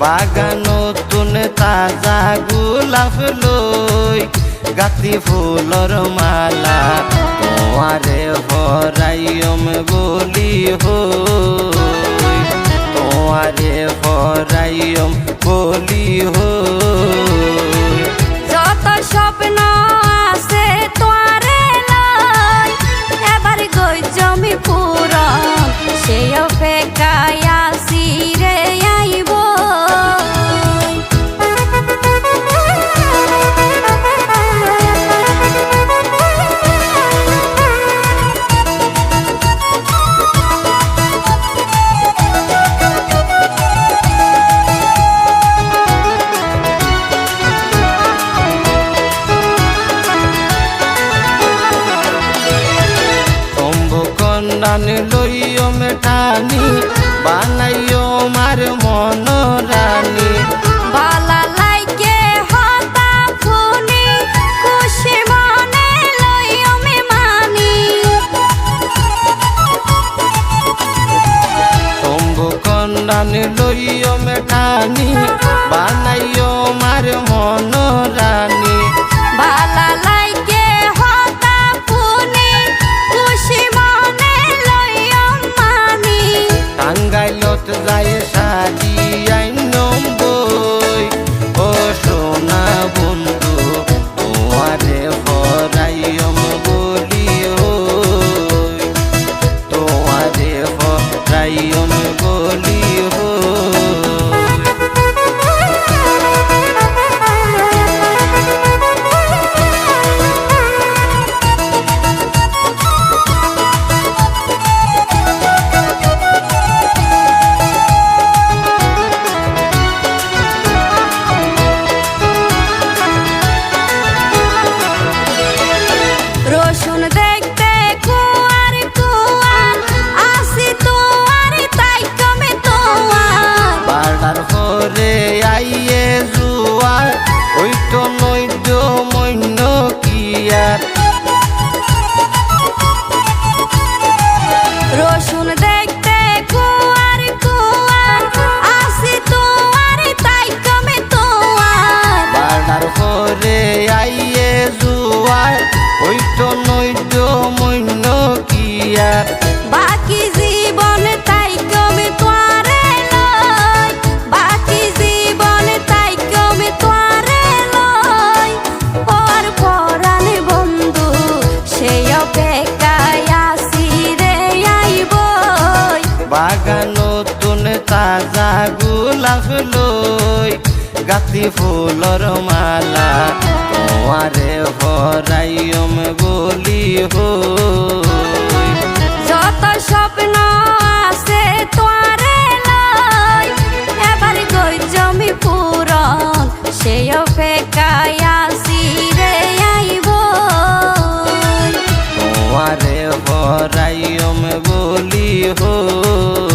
বাগান নতুন তাজা গোলাপ লই গাতি ফুলর মালা তোমারে হরাইম বলি হই তোমারে হরাইম বলি হই কন্যান লইও মেঠানি বানাইও মার মন রানী বালা লাইকে হতা ফুনি খুশি মনে লই আমি মানি শম্ভু কন্যান লইও মেঠানি বানাইও আইবই বাগান নতুন তাজা গোলাপ লই গাতি ফুলর মালা তোমারে হরাইম বলি হই যত স্বপ্ন আছে তোয়ারে লয় এবার গই জমি পুরন সেই অপেক্ষায় আসি রে আইব। তোমারে হরাইম বলি হই